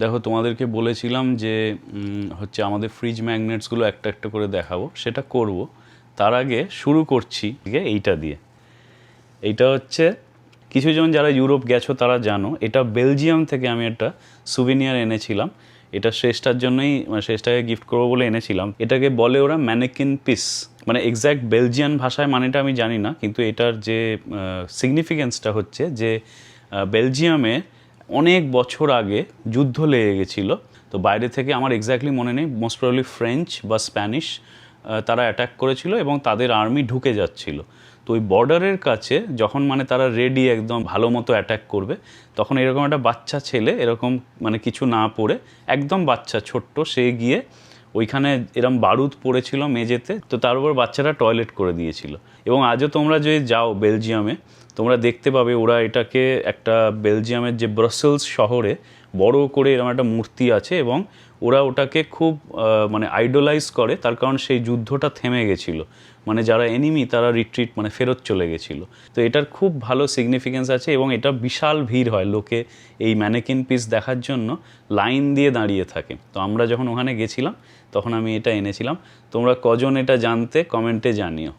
দেখো, তোমাদেরকে বলেছিলাম যে হচ্ছে আমাদের ফ্রিজ ম্যাগনেটসগুলো একটা একটা করে দেখাবো, সেটা করব। তার আগে শুরু করছি এইটা দিয়ে। এইটা হচ্ছে কিছুজন যারা ইউরোপ গেছো তারা জানো, এটা বেলজিয়াম থেকে আমি একটা সুভিনিয়ার এনেছিলাম। এটা শ্রেষ্ঠার জন্যই মানে শ্রেষ্ঠাকে গিফট করব বলে এনেছিলাম। এটাকে বলে ওরা ম্যানেকিন পিস মানে এক্স্যাক্ট বেলজিয়ান ভাষায় মানেটা আমি জানি না, কিন্তু এটার যে সিগনিফিকেন্সটা হচ্ছে যে বেলজিয়ামে অনেক বছর আগে যুদ্ধ লেগে গেছিল। তো বাইরে থেকে আমার এক্স্যাক্টলি মনে নেই মোস্ট প্রবলি ফ্রেঞ্চ বা স্প্যানিশ তারা অ্যাটাক করেছিল এবং তাদের আর্মি ঢুকে যাচ্ছিল। তো ওই বর্ডারের কাছে যখন মানে তারা রেডি একদম ভালো মতো অ্যাটাক করবে, তখন এরকম একটা বাচ্চা ছেলে, এরকম মানে কিছু না পড়ে, একদম বাচ্চা ছোট্ট, সে গিয়ে ওইখানে এরম বারুদ পড়েছিল মেঝেতে, তো তার উপর বাচ্চারা টয়লেট করে দিয়েছিল। এবং আজও তোমরা যদি যাও বেলজিয়ামে তোমরা দেখতে পাবে ওরা এটাকে একটা বেলজিয়ামের যে ব্রাসেলস শহরে বড় করে এরকম একটা মূর্তি আছে এবং ওরা ওটাকে খুব মানে আইডোলাইজ করে, তার কারণ সেই যুদ্ধটা থেমে গেছিল। মানে যারা এনিমি তারা রিট্রিট মানে ফেরত চলে গেছিল। তো এটার খুব ভালো সিগনিফিকেন্স আছে এবং এটা বিশাল ভিড় হয় লোকে এই ম্যানেকিন পিস দেখার জন্য লাইন দিয়ে দাঁড়িয়ে থাকে। তো আমরা যখন ওখানে গেছিলাম, তখন আমি এটা এনেছিলাম। তোমরা কজন এটা জানতে কমেন্টে জানিও।